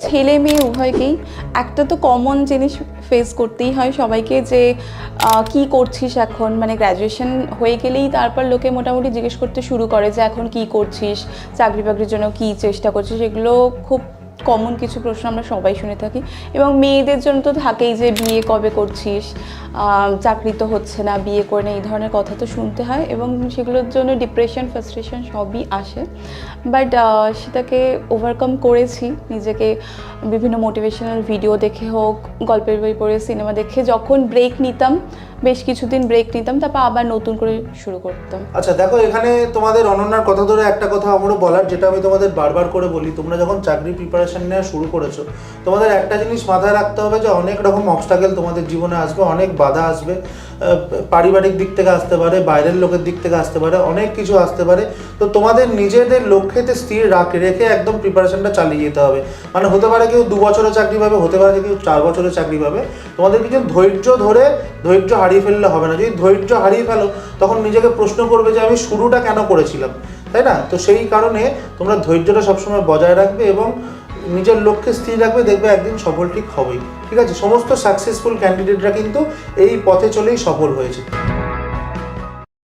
ছেলে মেয়ে উভয়কেই একটা তো কমন জিনিস ফেস করতেই হয় সবাইকে যে কি করছিস এখন? মানে গ্র্যাজুয়েশন হয়ে গেলেই তারপর লোকে মোটামুটি জিজ্ঞেস করতে শুরু করে যে, এখন কি করছিস? চাকরি বাকরির জন্য কি চেষ্টা করছিস? এগুলো খুব কমন কিছু প্রশ্ন আমরা সবাই শুনে থাকি। এবং মেয়েদের জন্য তো থাকেই যে বিয়ে কবে করছিস চাকরি তো হচ্ছে না, বিয়ে করে না, এই ধরনের কথা তো শুনতে হয় এবং সেগুলোর জন্য ডিপ্রেশন ফ্রাস্ট্রেশন সবই আসে। বাট সেটাকে ওভারকাম করেছি। নিজেকে বিভিন্ন মোটিভেশনাল ভিডিও দেখে হোক, গল্পের বই পড়ে সিনেমা দেখে, যখন ব্রেক নিতাম বেশ কিছুদিন ব্রেক নিতাম, তারপর আবার নতুন করে শুরু করতাম। আচ্ছা দেখো, এখানে তোমাদের অনন্যার কথা ধরে একটা কথা আমারও বলার, যেটা আমি তোমাদের বারবার করে বলি, তোমরা যখন চাকরি প্রিপারেশন নেওয়া শুরু করেছ, তোমাদের একটা জিনিস মাথায় রাখতে হবে যে অনেক রকম অবস্টাকেল তোমাদের জীবনে আসবে, অনেক বাধা আসবে। পারিবারিক দিক থেকে আসতে পারে, বাইরের লোকের দিক থেকে আসতে পারে, অনেক কিছু আসতে পারে। তো তোমাদের নিজেদের লক্ষ্যেতে স্থির রাখ, রেখে একদম প্রিপারেশনটা চালিয়ে যেতে হবে। মানে হতে পারে কেউ দু বছরের চাকরি পাবে, হতে পারে কেউ চার বছরের চাকরি পাবে। তোমাদের কিছু ধৈর্য ধরে, ধৈর্য হারিয়ে ফেললে হবে না। যদি ধৈর্য হারিয়ে ফেলো, তখন নিজেকে প্রশ্ন করবে যে আমি শুরুটা কেন করেছিলাম, তাই না? তো সেই কারণে তোমরা ধৈর্যটা সবসময় বজায় রাখবে এবং নিজের লক্ষ্যে স্থির রাখবে, দেখবে একদিন সফল ঠিক হবেই। ঠিক আছে? সমস্ত সাকসেসফুল ক্যান্ডিডেটরা কিন্তু এই পথে চলেই সফল হয়েছে।